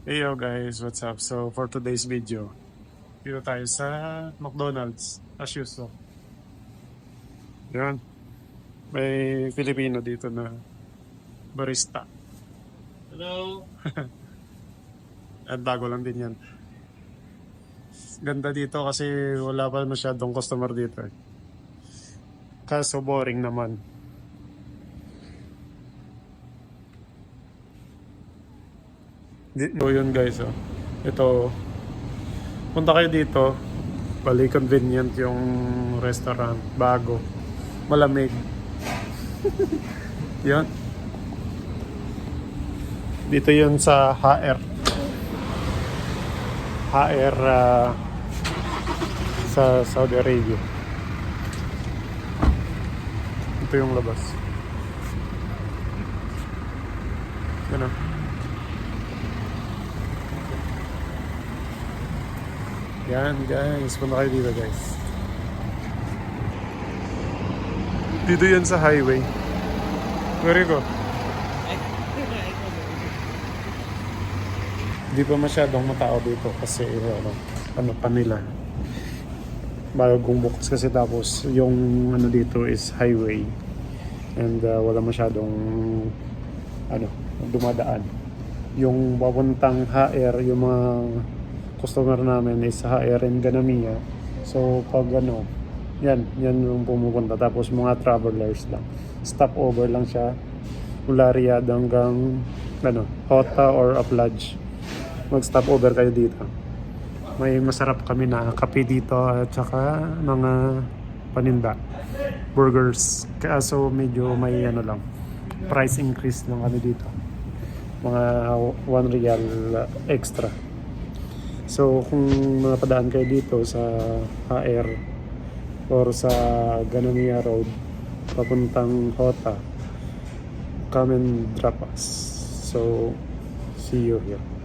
Hey yo guys, what's up? So for today's video, dito tayo sa McDonald's as usual. Yan. May Filipino dito na barista. Hello. At bago lang din yan. Ganda dito kasi wala pa masyadong customer dito. eh. Kaso boring naman. So yun guys, oh. ito, punta kayo dito, bali convenient yung restaurant, bago, malamig. yan. Dito yun sa HR. HR ah, sa Saudi Arabia. Ito yung labas. Yan ah. Yan guys, punta kayo dito guys. Dito yan sa highway. Where you go? Di pa masyadong matao dito kasi ano, ano pa nila. Bagong bukas kasi tapos yung ano dito is highway. And uh, wala masyadong ano, dumadaan. Yung papuntang HR, yung mga customer namin is HR and Ganamia. So pag ano, yan, yan yung pumupunta. Tapos mga travelers lang. Stop over lang siya. Mula Riyadh hanggang ano, Hota or Aplaj. Mag-stop over kayo dito. May masarap kami na kape dito at saka mga paninda. Burgers. Kaso medyo may ano lang. Price increase lang kami dito. Mga 1 real extra. So kung napadaan kayo dito sa HR or sa Ganamia Road papuntang Hota come and drop us. So see you here.